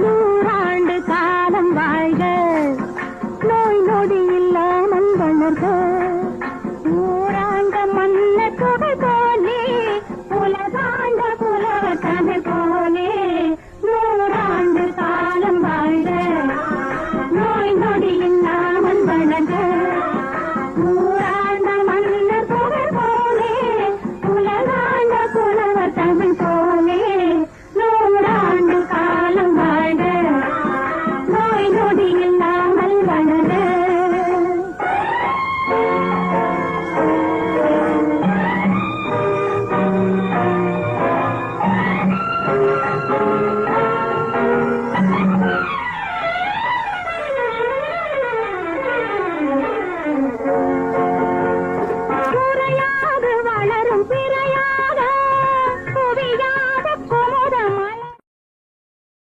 நூறாண்டு காலம் வாழ்க. நோய் நொடி இல்லாமல் வளர்க. ஊராண்ட மண்ண தொகை Música